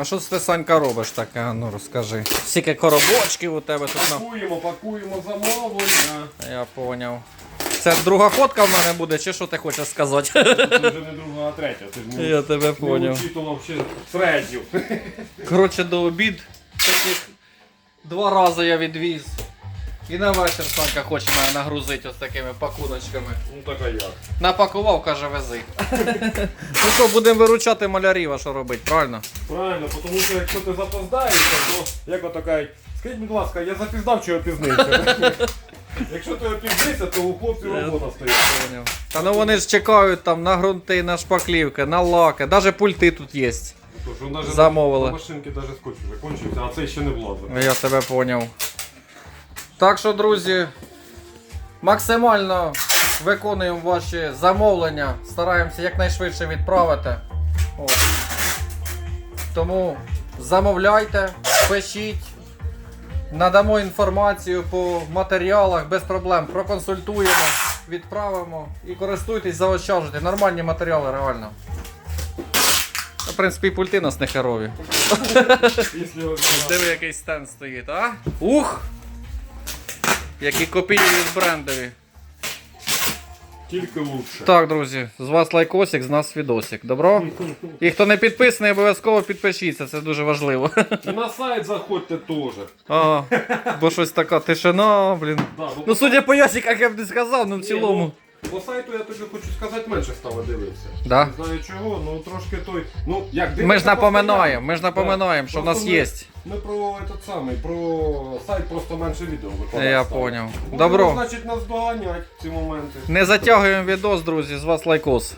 А що це ти, Санька робиш таке? А Ну розкажи. Скільки коробочків у тебе тут на. Пакуємо, пакуємо замовлення. Я поняв. Це друга ходка в мене буде, чи що ти хочеш сказати? Це вже не друга, а третя. Ти ж не, Я тебе не поняв. учитував ще третю. Коротше, до обід таких два рази я відвіз. І на вечір Санька хоче мене нагрузити ось такими пакуночками. Ну така як. Напакував, каже, вези. ну що, будемо виручати малярів, а що робити, правильно? Правильно, тому що якщо ти запоздаєш, то як ото кажуть, скажіть, будь ласка, я запіздав чи опізнився? Якщо ти опізнився, то у хлопців робота стоїть. Та ну вони ж чекають там на ґрунти, на шпаклівки, на лаки, навіть пульти тут є. Тож, він навіть Замовили. на машинки навіть скотч вже кончився, а цей ще не влазив. Я тебе поняв. Так що, друзі, максимально виконуємо ваші замовлення, стараємося якнайшвидше відправити. От. Тому замовляйте, пишіть, надамо інформацію по матеріалах без проблем, проконсультуємо, відправимо і користуйтесь, заощаджуйте. Нормальні матеріали, реально. В принципі, і пульти нас не херові. Диви, який стенд стоїть, а? Ух! Які копії від брендові. Тільки лучше. Так, друзі, з вас лайкосик, з нас відосик. Добро? І хто не підписаний, обов'язково підпишіться, це дуже важливо. І на сайт заходьте теж. Ага, бо щось така тишина, блін. Да, Ну, судя по ящиках, я б не сказав, ну в цілому. Ну, По сайту я тобі хочу сказати, менше стало дивитися. Да? Не знаю чого, ну трошки той. Ну, як Ми ж напоминаємо, ми ж напоминаємо, що в нас є. Ми про этот самий, про сайт просто менше відео викладає. Я поняв. Добро. Значить нас доганять ці моменти. Не затягуємо відос, друзі, з вас лайкос.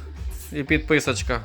І підписочка.